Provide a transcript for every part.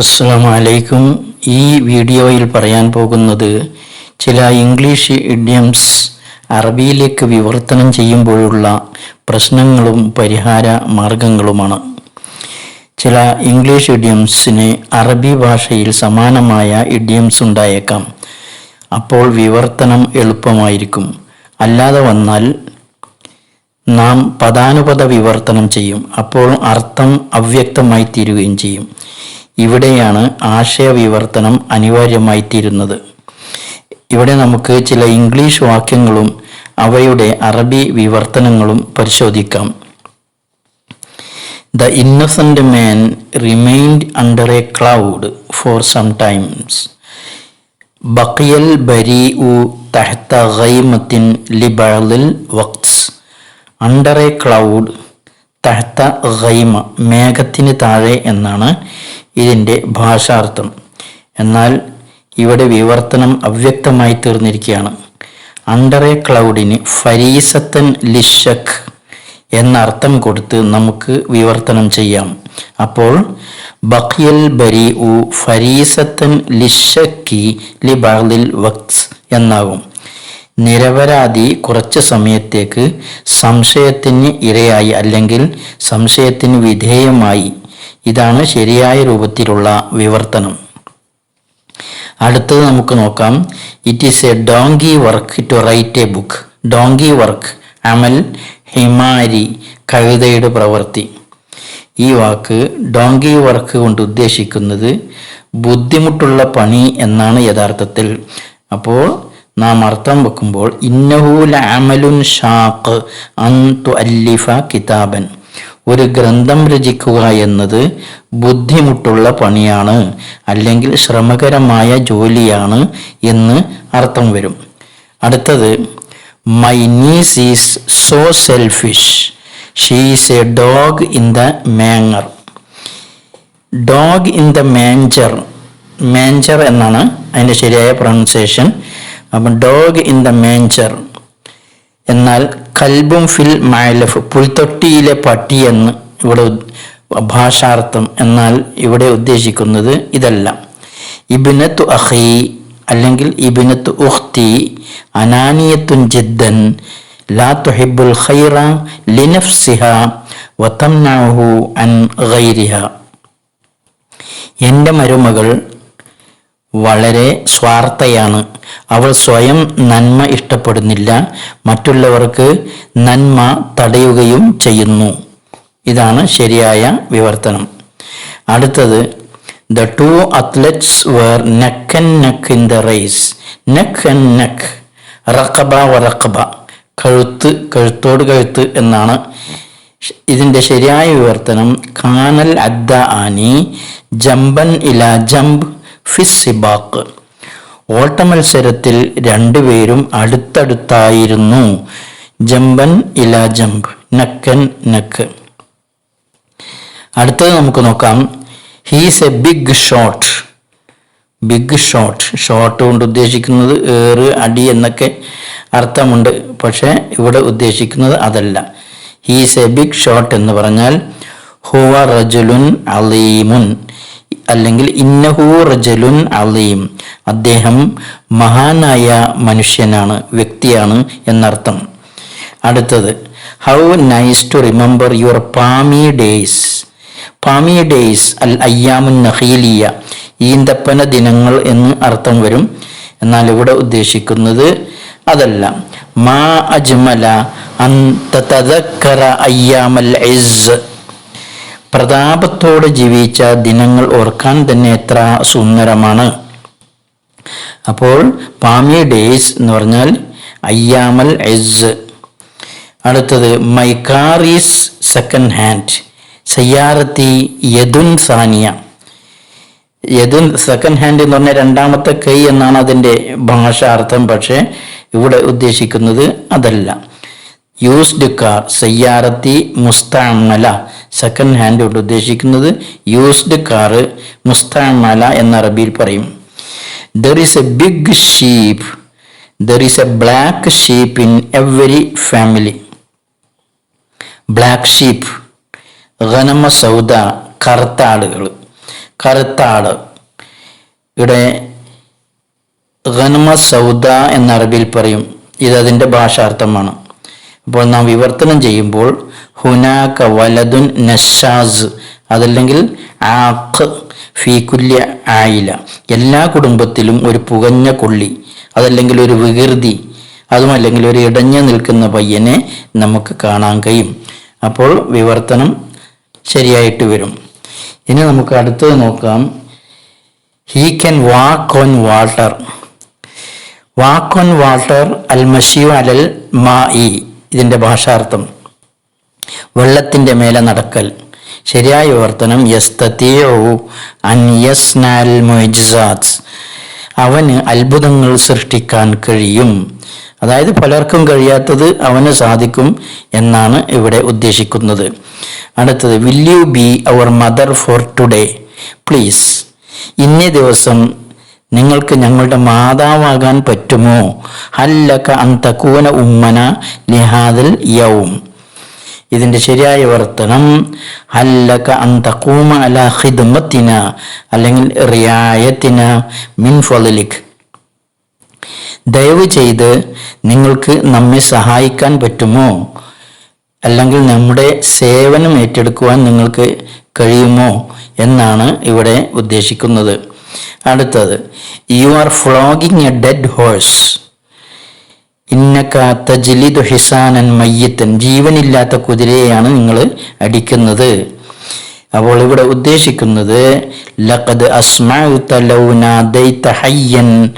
അസ്സാം വലൈക്കും ഈ വീഡിയോയിൽ പറയാൻ പോകുന്നത് ചില ഇംഗ്ലീഷ് ഇഡിയംസ് അറബിയിലേക്ക് വിവർത്തനം ചെയ്യുമ്പോഴുള്ള പ്രശ്നങ്ങളും പരിഹാര മാർഗങ്ങളുമാണ്. ചില ഇംഗ്ലീഷ് ഇഡിയംസിന് അറബി ഭാഷയിൽ സമാനമായ ഇഡിയംസ് ഉണ്ടായേക്കാം. അപ്പോൾ വിവർത്തനം എളുപ്പമായിരിക്കും. അല്ലാതെ വന്നാൽ നാം പദാനുപദ വിവർത്തനം ചെയ്യും. അപ്പോൾ അർത്ഥം അവ്യക്തമായി തീരുകയും ചെയ്യും. ഇവിടെയാണ് ആശയവിവർത്തനം അനിവാര്യമായിത്തീരുന്നത്. അനിവാര്യമായി തീരുന്നത് ഇവിടെ നമുക്ക് ചില ഇംഗ്ലീഷ് വാക്യങ്ങളും അവയുടെ അറബി വിവർത്തനങ്ങളും പരിശോധിക്കാം. The innocent man remind under a cloud for some times. ബക്കിയൽ ബരി ഉ തഹത്ത ഗൈമത്തിൻ ലിബളിൽ വക്സ് അണ്ടർ എ ക്ലൗഡ് തഹത്ത ഗൈമ മേഘത്തിന് താഴെ എന്നാണ് ഇതിന്റെ ഭാഷാർത്ഥം. എന്നാൽ ഇവിടെ വിവർത്തനം അവ്യക്തമായി തീർന്നിരിക്കുകയാണ്. അണ്ടർ എ ക്ലൗഡിന് ഫരീസത്തൻ ലിഷക് എന്നർത്ഥം കൊടുത്ത് നമുക്ക് വിവർത്തനം ചെയ്യാം. അപ്പോൾ ബഖിയൽ ബരി ഉ ഫരീസത്തൻ ലിഷക്കി ലി ബഅദിൽ വക്സ് എന്നാകും. നിരപരാധി കുറച്ച് സമയത്തേക്ക് സംശയത്തിന് ഇരയായി അല്ലെങ്കിൽ സംശയത്തിന് വിധേയമായി ഇതാണ് ശരിയായ രൂപത്തിലുള്ള വിവർത്തനം. അടുത്തത് നമുക്ക് നോക്കാം. It is a donkey work to write a book donkey work അമൽ ഹിമാരി കവിതയുടെ പ്രവൃത്തി. ഈ വാക്ക് ഡോങ്കി വർക്ക് കൊണ്ട് ഉദ്ദേശിക്കുന്നത് ബുദ്ധിമുട്ടുള്ള പണി എന്നാണ് യഥാർത്ഥത്തിൽ. അപ്പോൾ നാം അർത്ഥം വെക്കുമ്പോൾ ഇന്നഹൂല അമലുൻ ഷാഖ് അൻ തു അല്ലിഫ കിതാബൻ. ഒരു ഗ്രന്ഥം രചിക്കുക എന്നത് ബുദ്ധിമുട്ടുള്ള പണിയാണ് അല്ലെങ്കിൽ ശ്രമകരമായ ജോലിയാണ് എന്ന് അർത്ഥം വരും. അടുത്തത് my niece is so selfish she is a dog in the manger dog in the manger manger എന്നാണ് അതിന്റെ ശരിയായ പ്രൊണൗൺസിയേഷൻ അപ്പം ഡോഗ് ഇൻ ദ മാഞ്ചർ എന്നാൽ കൽബും ഫിൽ മായലഫ് പുൽത്തൊട്ടിയിലെ പട്ടി എന്ന് ഇവിടെ ഭാഷാർത്ഥം എന്നാൽ ഇവിടെ ഉദ്ദേശിക്കുന്നത് ഇതല്ല. ഇബിനത്തു അഹി അല്ലെങ്കിൽ ഇബിനത്തു ഉഖ്തി അനാനിയത്തുൻ ജിദ്ദൻ ലാ തുഹിബുൽ ഖൈറ ലിനഫ്സിഹ വതംനഉഹു അൻ ഗൈരിഹ. എന്റെ മരുമകൾ വളരെ സ്വാർത്ഥയാണ്. അവൾ സ്വയം നന്മ ഇഷ്ടപ്പെടുന്നില്ല. മറ്റുള്ളവർക്ക് നന്മ തടയുകയും ചെയ്യുന്നു. ഇതാണ് ശരിയായ വിവർത്തനം. അടുത്തത് the two athletes were neck and neck in the race neck and neck റക്കബ വറക്കബ കഴുത്ത് കഴുത്തോട് കഴുത്ത് എന്നാണ്. ഇതിന്റെ ശരിയായ വിവർത്തനം കാനൽ അദ്ദ ആനി ജമ്പൻ ഇല ജംബ് ഫിസിബാക്ക് ഓട്ടമത്സരത്തിൽ രണ്ടുപേരും അടുത്തടുത്തായിരുന്നു. ജമ്പൻ ഇല ജമ്പ് നക്കൻ നക്ക്. അടുത്തത് നമുക്ക് നോക്കാം. He's a big shot. Big shot. Shot കൊണ്ട് ഉദ്ദേശിക്കുന്നത് ഏറ് അടി എന്നൊക്കെ അർത്ഥമുണ്ട്. പക്ഷേ ഇവിടെ ഉദ്ദേശിക്കുന്നത് അതല്ല. ഹീസ് എ ബിഗ് ഷോട്ട് എന്ന് പറഞ്ഞാൽ ഹുവ റജുലുൻ അലീമുൻ. അല്ലെങ്കിൽ ഇന്നഹു റജലുൻ അലീം. അദ്ദേഹം മഹാനായ മനുഷ്യനാണ് വ്യക്തിയാണ് എന്നർത്ഥം. അടുത്തത് how nice to remember your palmy days. Palmy days അൽ അയ്യാമുൻ നഹീലിയ. ഈന്തപ്പന ദിനങ്ങൾ എന്ന് അർത്ഥം വരും. എന്നാൽ ഇവിടെ ഉദ്ദേശിക്കുന്നത് അതല്ല. മാ അജ്മല അൻ തതക്കറ അയ്യാമൽ ഇസ് പ്രതാപത്തോടെ ജീവിച്ച ദിനങ്ങൾ ഓർക്കാൻ തന്നെ എത്ര സുന്ദരമാണ്. അപ്പോൾ പാമി ഡേയ്സ് എന്ന് പറഞ്ഞാൽ അയ്യാമൽ എസ് അടുത്തത് മൈ സെക്കൻഡ് ഹാൻഡ്. സയ്യാറത്തി യദുൻ സാനിയ. യദുൻ സെക്കൻഡ് ഹാൻഡ് എന്ന് പറഞ്ഞാൽ രണ്ടാമത്തെ കൈ എന്നാണ് അതിന്റെ ഭാഷാർത്ഥം പക്ഷേ ഇവിടെ ഉദ്ദേശിക്കുന്നത് അതല്ല. യൂസ്ഡ് കാർ സയ്യാറത്തി മുസ്താമല സെക്കൻഡ് ഹാൻഡ് കൊണ്ട് ഉദ്ദേശിക്കുന്നത് യൂസ്ഡ് കാർ മുസ്താമല എന്ന അറബിയിൽ പറയും. There is a big sheep there is a black sheep in every family black sheep ഗനമ സൗദ കറുത്ത ആളുകൾ ഇവിടെ ഗനമ സൗദ എന്ന അറബിയിൽ പറയും. ഇത് അതിന്റെ ഭാഷാർത്ഥമാണ്. അപ്പോൾ നാം വിവർത്തനം ചെയ്യുമ്പോൾ ഹുനാക വലതുൻ നഷാസ് അതല്ലെങ്കിൽ ആഖ് ഫീകുല്യ ആയില. എല്ലാ കുടുംബത്തിലും ഒരു പുകഞ്ഞ കൊള്ളി അതല്ലെങ്കിൽ ഒരു വികൃതി അതുമല്ലെങ്കിൽ ഒരു ഇടഞ്ഞു നിൽക്കുന്ന പയ്യനെ നമുക്ക് കാണാൻ കഴിയും. അപ്പോൾ വിവർത്തനം ശരിയായിട്ട് വരും. ഇനി നമുക്ക് അടുത്തത് നോക്കാം. He can walk on water walk on water അൽ മഷീവ് അലൽ മാ ഇതിന്റെ ഭാഷാർത്ഥം. വെള്ളത്തിന്റെ മേലെ നടക്കൽ. ശരിയായ വിവർത്തനം യസ്തത്തിയോ അൻ യസ്നാൽ മുജിസാത്ത് അവന് അത്ഭുതങ്ങൾ സൃഷ്ടിക്കാൻ കഴിയും. അതായത് പലർക്കും കഴിയാത്തത് അവന് സാധിക്കും എന്നാണ് ഇവിടെ ഉദ്ദേശിക്കുന്നത്. അടുത്തത് will you be our mother for today please ഇന്നേ ദിവസം നിങ്ങൾക്ക് ഞങ്ങളുടെ മാതാവാകാൻ പറ്റുമോ? ഹല്ലക അന്തകൂന ഉമ്മന ലിഹാദിൽ യൗം. ഇതിന്റെ ശരിയായ വർത്തനം ഹല്ലക അന്തകൂമ അല ഹിദ്മത്തിന അല്ലെങ്കിൽ റിയായത്തിന മിൻ ഫളിക് ദയവ് ചെയ്ത് നിങ്ങൾക്ക് നമ്മെ സഹായിക്കാൻ പറ്റുമോ? അല്ലെങ്കിൽ നമ്മുടെ സേവനം ഏറ്റെടുക്കുവാൻ നിങ്ങൾക്ക് കഴിയുമോ? എന്നാണ് ഇവിടെ ഉദ്ദേശിക്കുന്നത്. അടുത്തത് you are flogging a dead horse ഇന്നക്കാത്ത തജ്ലിദു ഹിസാനൻ മയ്യത്തൻ ജീവനില്ലാത്ത കുതിരയെയാണ് നിങ്ങൾ അടിക്കുന്നത്. അപ്പോൾ ഇവിടെ ഉദ്ദേശിക്കുന്നത് ലഖദ് അസ്മഅത ഹയ്യൻ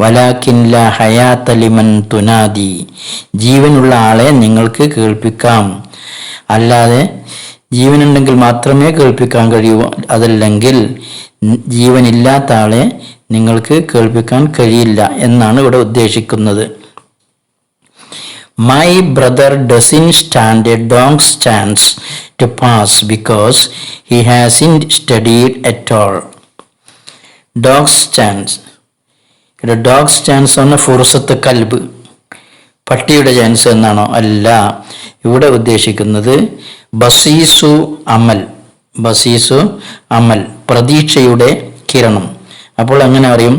വലാകിൻ ലാ ഹയാത ലിമൻ തുനാദി. ജീവനുള്ള ആളെ നിങ്ങൾക്ക് കേൾപ്പിക്കാം. അല്ലാതെ ജീവനുണ്ടെങ്കിൽ മാത്രമേ കേൾപ്പിക്കാൻ കഴിയൂ. അതല്ലെങ്കിൽ ജീവനില്ലാത്ത ആളെ നിങ്ങൾക്ക് കേൾപ്പിക്കാൻ കഴിയില്ല എന്നാണ് ഇവിടെ ഉദ്ദേശിക്കുന്നത്. My brother doesn't stand a dog stands to pass because he has in studied at all dog stands ഇവിടെ ഡോഗ് സ്റ്റാൻഡ്സ് എന്ന ഫുർസത്ത് കൽബ്. പട്ടിയുടെ ചാൻസ് എന്നാണോ? അല്ല. ഇവിടെ ഉദ്ദേശിക്കുന്നത് ബസീസു അമൽ. ബസീസു അമൽ. പ്രതീക്ഷയുടെ കിരണം. അപ്പോൾ അങ്ങനെ അറിയും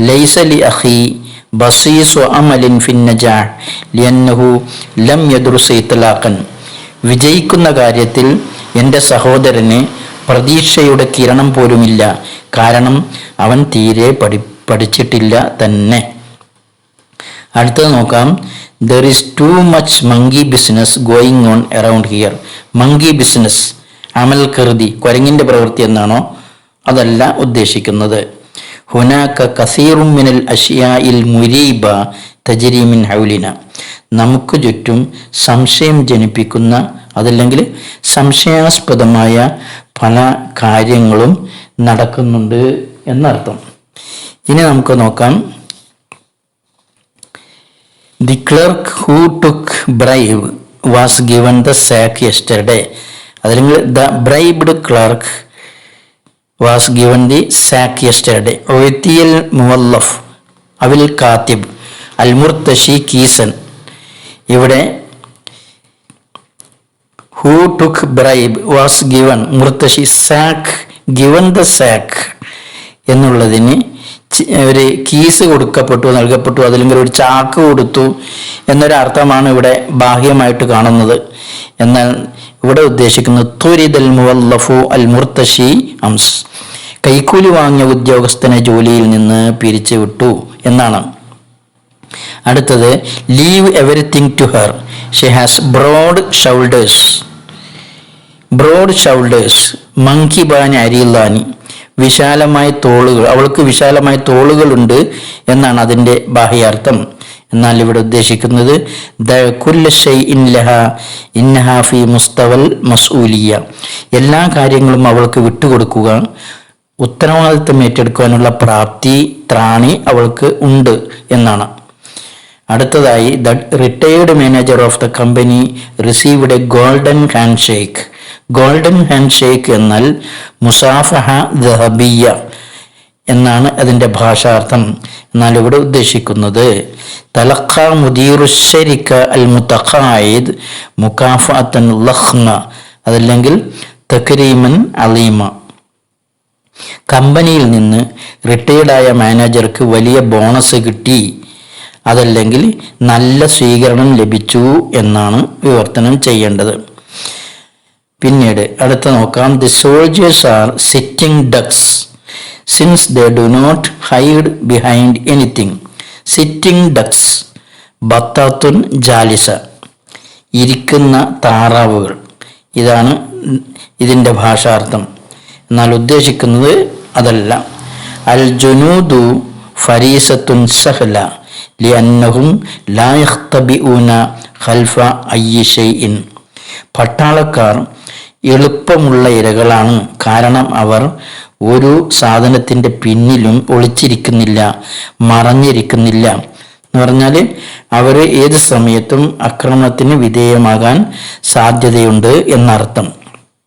ലൈസലി അഹി ബസീസു അമലിൻ ഫിന്നജാ ലിയന്നഹു ലം യദ്റുസ് ഇത്ലാഖൻ. വിജയിക്കുന്ന കാര്യത്തിൽ എന്റെ സഹോദരന് പ്രതീക്ഷയുടെ കിരണം പോലുമില്ല. കാരണം അവൻ തീരെ പഠി പഠിച്ചിട്ടില്ല തന്നെ. അടുത്തത് നോക്കാം. There is too much monkey business going on around here monkey business അമൽ കൃതി കുരങ്ങിന്റെ പ്രവൃത്തി എന്നാണോ? അതല്ല ഉദ്ദേശിക്കുന്നത്. ഹുനാക്ക കസീറുമിനൽ അഷിയായിൽ മുരീബ തജരീമിൻ ഹൗലിന. നമുക്ക് ചുറ്റും സംശയം ജനിപ്പിക്കുന്ന അതല്ലെങ്കിൽ സംശയാസ്പദമായ പല കാര്യങ്ങളും നടക്കുന്നുണ്ട് എന്നർത്ഥം. ഇനി നമുക്ക് നോക്കാം. The clerk who took bribe was given the sack yesterday അതല്ലെങ്കിൽ the bribed clerk was given the sack yesterday ഒഴുത്തിയൽ മുവല്ലഫ് അവിൽ കാത്തിബ് അൽ മുർത്തഷി കീസൻ ഇവിടെ who took bribe was given മുർത്തഷി sack given the sack എന്നുള്ളതിന് ഒരു കീസ് കൊടുക്കപ്പെട്ടു നൽകപ്പെട്ടു അതിലെങ്കിൽ ഒരു ചാക്ക് കൊടുത്തു എന്നൊരു അർത്ഥമാണ് ഇവിടെ ബാഹ്യമായിട്ട് കാണുന്നത്. എന്നാൽ ഇവിടെ ഉദ്ദേശിക്കുന്നത് തുരിദൽ മുവല്ലഫു അൽ മുർത്തഷി അംസ്. കൈക്കൂലി വാങ്ങിയ ഉദ്യോഗസ്ഥനെ ജോലിയിൽ നിന്ന് പിരിച്ചു വിട്ടു എന്നാണ്. അടുത്തത് leave everything to her she has broad shoulders broad shoulders monkey ബാൻ അരിയുള്ളാനി വിശാലമായ തോളുകൾ അവൾക്ക് വിശാലമായ തോളുകളുണ്ട് എന്നാണ് അതിന്റെ ബാഹ്യാർത്ഥം. എന്നാൽ ഇവിടെ ഉദ്ദേശിക്കുന്നത് ദ കുല്ല ഷൈ ഇൻ ലഹ മുസ്തവൽ മസൂലിയ എല്ലാ കാര്യങ്ങളും അവൾക്ക് വിട്ടുകൊടുക്കുക ഉത്തരവാദിത്വം ഏറ്റെടുക്കുവാനുള്ള പ്രാപ്തി ത്രാണി അവൾക്ക് ഉണ്ട് എന്നാണ്. അടുത്തതായി the retired manager of the company received a golden hand shake. Golden hand shake എന്നാൽ മുസാഫഹ ദഹബിയ എന്നാണ് അതിന്റെ ഭാഷാർത്ഥം. എന്നാൽ ഇവിടെ ഉദ്ദേശിക്കുന്നത് തലഖ മുദീറുശരിക്ക അൽ മുത്തഖായിദ് മുക്കാഫഅത്തൻ ലഖ്മ അതല്ലെങ്കിൽ തക്രീമൻ അലീമ. കമ്പനിയിൽ നിന്ന് റിട്ടയർഡായ മാനേജർക്ക് വലിയ ബോണസ് കിട്ടി. അതല്ലെങ്കിൽ നല്ല സ്വീകരണം ലഭിച്ചു എന്നാണ് വിവർത്തനം ചെയ്യേണ്ടത്. പിന്നീട് അടുത്ത നോക്കാം. The soldiers are sitting ducks since they do not hide behind anything sitting ducks ബത്താത്തുൻ ജാലിസ. ഇരിക്കുന്ന താറാവുകൾ. ഇതാണ് ഇതിന്റെ ഭാഷാർത്ഥം. എന്നാൽ ഉദ്ദേശിക്കുന്നത് അതല്ല. അൽ ജുനൂദു ഫരീസത്തുൻ സഹല. ലിയന്നഹും ലാ യഖ്തബിഊന ഖൽഫ അയ്യിഷൻ പട്ടാളക്കാർ എളുപ്പമുള്ള ഇരകളാണ്. കാരണം അവർ ഒരു സാധനത്തിന്റെ പിന്നിലും ഒളിച്ചിരിക്കുന്നില്ല മറഞ്ഞിരിക്കുന്നില്ല. എന്ന് പറഞ്ഞാൽ അവർ ഏത് സമയത്തും ആക്രമണത്തിന് വിധേയമാകാൻ സാധ്യതയുണ്ട് എന്നർത്ഥം.